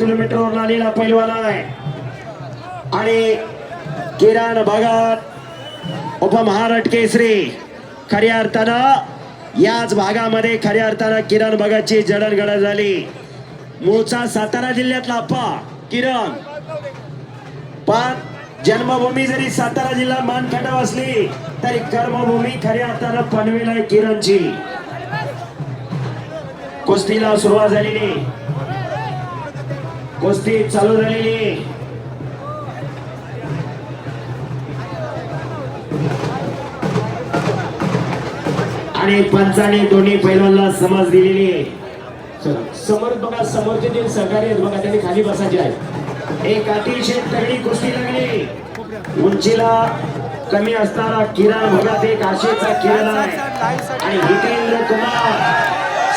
किलोमीटरवर आलेला पैलवान आहे. आणि किरण भगत उपमहाराष्ट्र केसरी खऱ्या अर्थानं याच भागामध्ये खऱ्या अर्थानं किरण भागाची जडणघडण झाली. मूळचा सातारा जिल्ह्यातला अप्पा किरण. पण जन्मभूमी जरी सातारा जिल्हा मानखंडाव असली तरी कर्मभूमी खऱ्या अर्थानं पनवेल आहे किरणची. कुस्तीला सुरुवात झालेली. कुस्ती चालू झालेली आणि पंचाने दोन्ही पैलवानला समज दिलेली समोर बघा समोरचे जे सहकारी आहेत बघा त्यांनी खाली बसायचे आहे एक अतिशय तगडी कुस्ती लागली. उंचीला कमी असणारा किरण भगत एक आशेचा किरण आहे. आणि हितेंद्र कुमार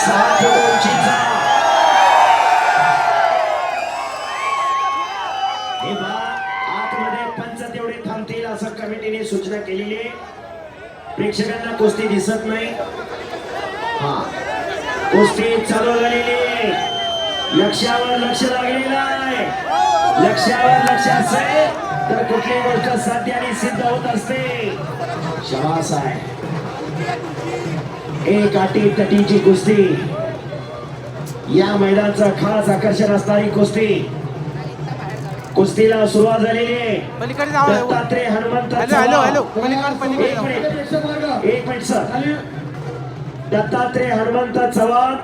सहा फुट उंचीचा व्यवस्था केलेली आहे. प्रेक्षकांना कुस्ती दिसत नाही. हा. कुस्ती चालू झालेली आहे. लक्षावर लक्ष लागलेलं आहे. लक्षावर लक्ष असेल तर कुठली गोष्ट साध्य आणि सिद्ध होत असते. शवास आहे एक आटी तटीची कुस्ती. या मैदानाचं खास आकर्षण असणारी कुस्ती. कुस्तीला सुरुवात झालेली आहे. दत्तात्रय हनुमंत एक. Minute sir. दत्तात्रय हनुमंत चव्हाण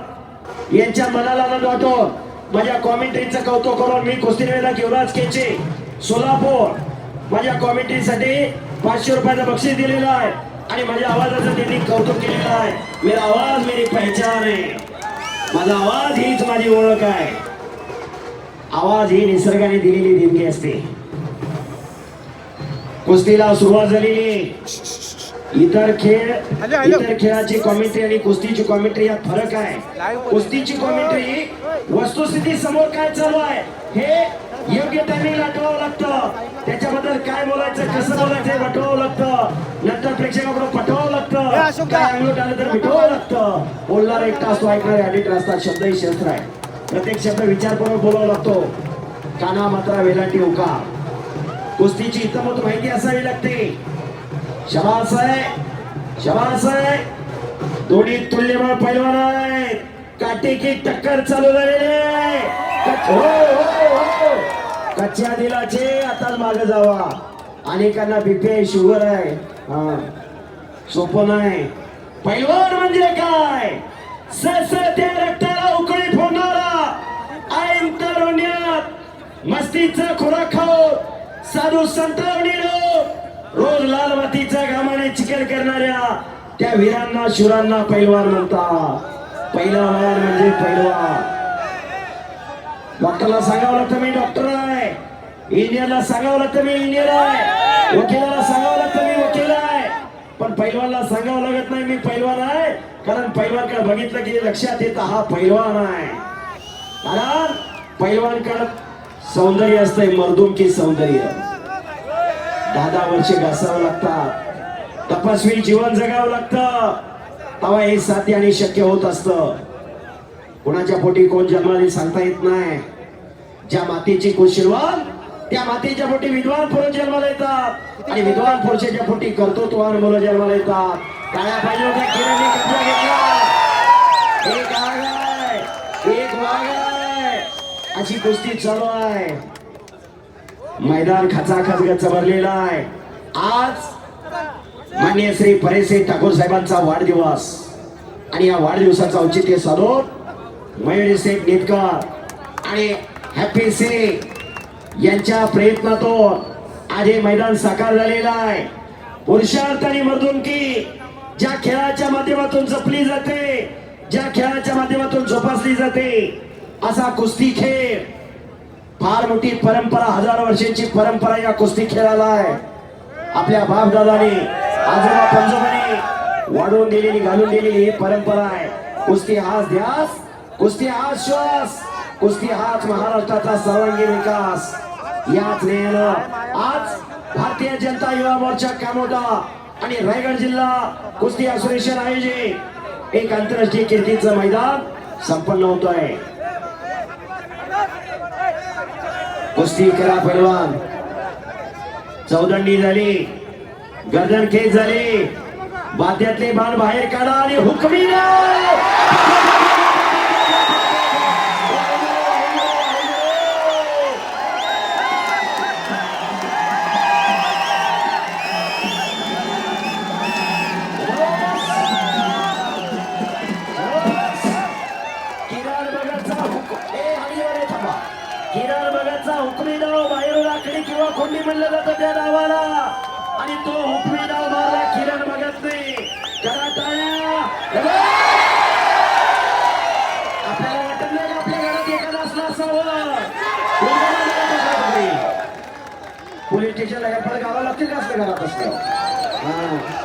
यांच्या मनाला आनंद वाटतो. माझ्या कॉमेंट्रीचं कौतुक करून मी कुस्ती निवेदक युवराज केचे सोलापूर. माझ्या कॉमेंट्रीसाठी पाचशे रुपयाचं बक्षीस दिलेलं आहे. आणि माझ्या आवाजाचं त्यांनी कौतुक केलेलं आहे. मेरा आवाज मेरी पहचान आहे. माझा आवाज हीच माझी ओळख आहे. आवाज ही निसर्गाने दिलेली देणगी असते कुस्तीला सुरुवात झालेली. इतर खेळ. इतर खेळाची कॉमेंट्री आणि कुस्तीची कॉमेंट्री यात फरक आहे. कुस्तीची कॉमेंट्री वस्तुस्थिती समोर काय चालू आहे हे योग्य टायमिंग आठवावं लागतं त्याच्याबद्दल काय बोलायचं कसं बोलायचं हे वाटवावं लागतं नंतर प्रेक्षकाकडून पटवावं लागतं काय. अंगलट आलं तर मिटवावं लागतं बोलणारा एकटा असतो ऐकणारे ऑडिटर असतात शब्दही शस्त्र आहे प्रत्येक शब्द विचारपूर्वक बोलावा लागतो. काना मात्रा वेलांटी उका. कुस्तीची इतमत माहिती असावी लागते. शबास आहे शबास आहे दोन्ही तुल्यबळ पैलवान आहेत. काटेकी टक्कर चालू झालेली आहे. हो, हो, हो, कच्च्या दिलाचे आता मागे जावा. अनेकांना बीपी शुगर आहे हा. सोपं नाही. पैलवान म्हणजे काय? ससत्या मस्तीचा खुराक खाऊ साधू संतावणी रोज लाल मातीच्या घामाने चिकन करणाऱ्या त्या वीरांना शुरांना पैलवान म्हणतात. पैलवान म्हणजे पैलवान. डॉक्टरला सांगावं लागतं मी डॉक्टर आहे. इंजिनियरला सांगावं लागतं मी इंजिनियर आहे. वकिलाला सांगावं लागतं मी वकील आहे. पण पैलवानला सांगावं लागत नाही मी पैलवान आहे. कारण पैलवानकडे बघितलं की लक्षात येतं हा पैलवान आहे. कारण पैलवानकडे सौंदर्य असतंय मर्दुमकी सौंदर्य. दहा दहा वर्षे घासावं लागतात. तपस्वी जीवन जगावं लागतं. तेव्हा हे साध्य आणि शक्य होत असतं. कोणाच्या पोटी कोण जन्माने सांगता येत नाही. ज्या मातीची कुशीलवान त्या मातीच्या पोटी विद्वान पुरुष जन्माला येतात. आणि विद्वान पुरुषाच्या पोटी कर्तृत्वान मुलं जन्माला येतात. काळ्या पाहिजे होत्या किरणी घेतला. अशी कुस्ती चालू आहे. मैदान खचाखच गच्च भरलेला आहे. आज मान्य श्री परेशे ठाकूर साहेबांचा वाढदिवस. आणि या वाढदिवसाचं औचित्य साधून मयुरी सेठ नेतकर आणि हॅपी सिंग यांच्या प्रयत्नातून आज हे मैदान साकार झालेलं आहे. पुरुषार्थ आणि मर्दुमकी ज्या खेळाच्या माध्यमातून जपली जाते ज्या खेळाच्या माध्यमातून जोपासली जाते असा कुस्ती खेळ. फार मोठी परंपरा हजार वर्षांची परंपरा या कुस्ती खेळाला आहे. आपल्या बाप दादाने आजोबा पंजोबाने वाढवून दिलेली घालून दिलेली ही परंपरा आहे. कुस्ती हाच ध्यास कुस्ती हाच श्वास कुस्ती हाच महाराष्ट्राचा सर्वांगीण विकास. याच ध्येयानं आज भारतीय जनता युवा मोर्चा कामोदा आणि रायगड जिल्हा कुस्ती असोसिएशन आयोजित एक आंतरराष्ट्रीय कीर्तीचं मैदान संपन्न होत आहे कुस्ती करा पैलवान चौदंडी झाली. गर्दन खेच झाली. बाद्यातले बाण बाहेर काढा आणि हुकमी किरण भागाचा हुकमी डाव बाहेर आखडी किंवा खोंडी म्हणलं जातं त्या डावाला आणि तो हुकमी डाव मारला किरण भागात आपल्याला वाटत नाही का आपल्या घरात एखादा असला असावं? कोणाला नाही वाटत पोलीस स्टेशनला लागतील का असलं घरात असलं हा.